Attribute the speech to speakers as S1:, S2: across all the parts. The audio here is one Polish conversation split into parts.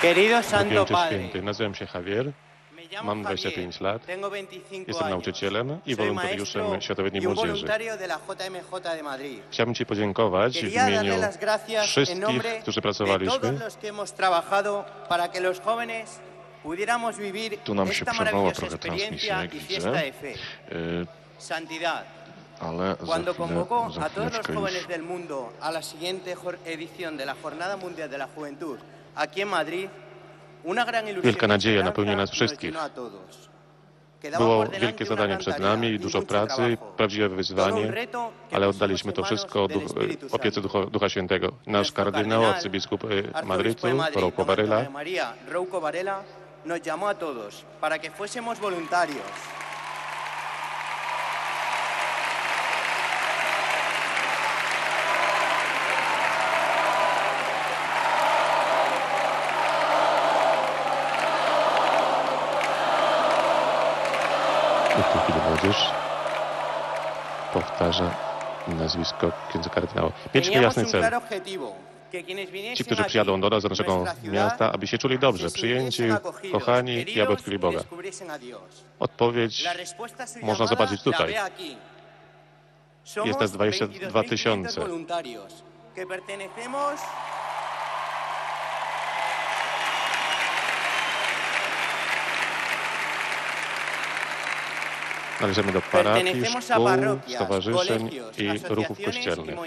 S1: Querido Santo Padre, me llamo Javier,
S2: Inslat,
S1: tengo 25 años,
S2: y
S1: soy maestro y voluntario de la JMJ de Madrid. Quería darle las gracias en nombre de todos los que hemos trabajado para que los jóvenes pudiéramos vivir esta maravillosa experiencia y fiesta de fe. Santidad. Cuando convocó a todos los jóvenes del mundo a la siguiente edición de la Jornada Mundial de la Juventud,
S2: Wielka nadzieja napełnia nas wszystkich. Było wielkie zadanie przed nami i dużo pracy, prawdziwe wyzwanie, ale oddaliśmy to wszystko duch, opiece. Ducha, Ducha Świętego. Nasz kardynał, arcybiskup y, Madrytu, Rouco Varela,
S1: nos llamó a todos para que fuésemos voluntarios.
S2: W tej chwili młodzież powtarza nazwisko księdza kardynała. Mieliśmy jasny cel. Ci, którzy przyjadą do nas, do naszego miasta, aby się czuli dobrze, przyjęci, kochani i aby odkryli Boga. Odpowiedź można zobaczyć tutaj. Jest nas
S1: Somos
S2: 22
S1: 22.500
S2: tysiące.
S1: voluntarios que pertenecemos
S2: Należymy do parafii, szkół, stowarzyszeń i ruchów
S1: y
S2: kościelnych.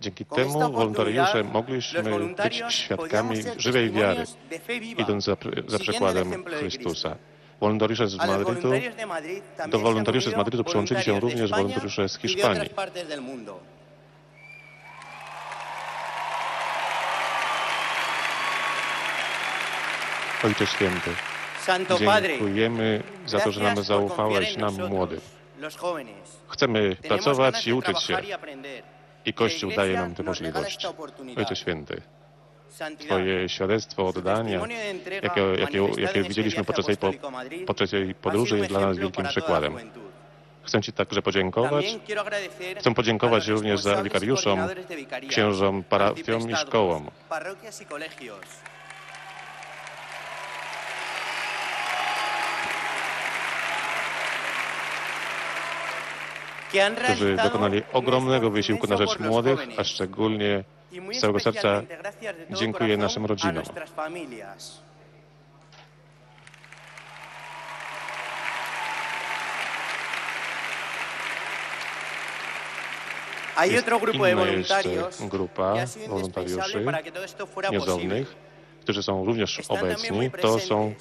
S2: Dzięki temu wolontariusze mogliśmy być świadkami żywej wiary, idąc za, za przykładem Chrystusa. Wolontariusze z Madrytu, do wolontariuszy z Madrytu przyłączyli się również wolontariusze z
S1: y
S2: Hiszpanii. Ojcze Święty, dziękujemy za to, że nam zaufałeś, nam
S1: jóvenes.
S2: Chcemy pracować i uczyć się
S1: y
S2: i Kościół daje nam tę możliwość. Ojcze Święty. Twoje świadectwo oddania, jakie, jakie, jakie widzieliśmy podczas tej, po, podczas tej podróży jest dla nas wielkim przykładem. Chcę Ci także podziękować Chcę podziękować również za wikariuszom, księżom, parafiom i szkołom.
S1: parroquias y colegios. que han
S2: którzy dokonali ogromnego wysiłku na rzecz młodych, a szczególnie z całego serca dziękuję naszym rodzinom. Jest inna jeszcze grupa wolontariuszy niezawnych, którzy są również obecni. To są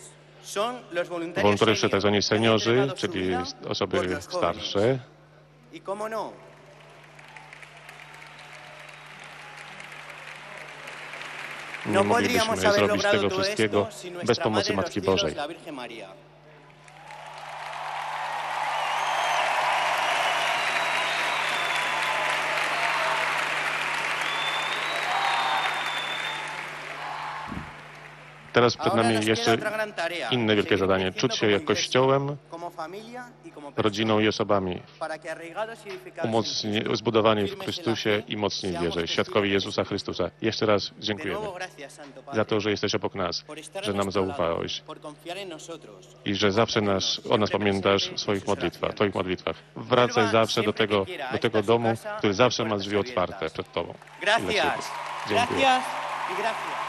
S2: wolontariusze tak zwani seniorzy, czyli osoby starsze.
S1: Y cómo no,
S2: Nie
S1: no
S2: moglibyśmy zrobić tego wszystkiego bez pomocy Matki Bożej. Teraz przed nami jeszcze inne wielkie zadanie. Czuć się jak Kościołem,
S1: y
S2: rodziną i osobami
S1: y
S2: umocni, zbudowani w Chrystusie i mocni w wierze, świadkowie Jezusa. Chrystusa. Jeszcze raz dziękujemy za to, że jesteś obok nas, że nam zaufałeś i że zawsze nas, o nas pamiętasz w swoich modlitwach, w Twoich modlitwach. Wracaj zawsze do tego, do tego domu, który zawsze ma drzwi otwarte przed Tobą.
S1: Gracias,
S2: Dziękuję.
S1: gracias y gracias.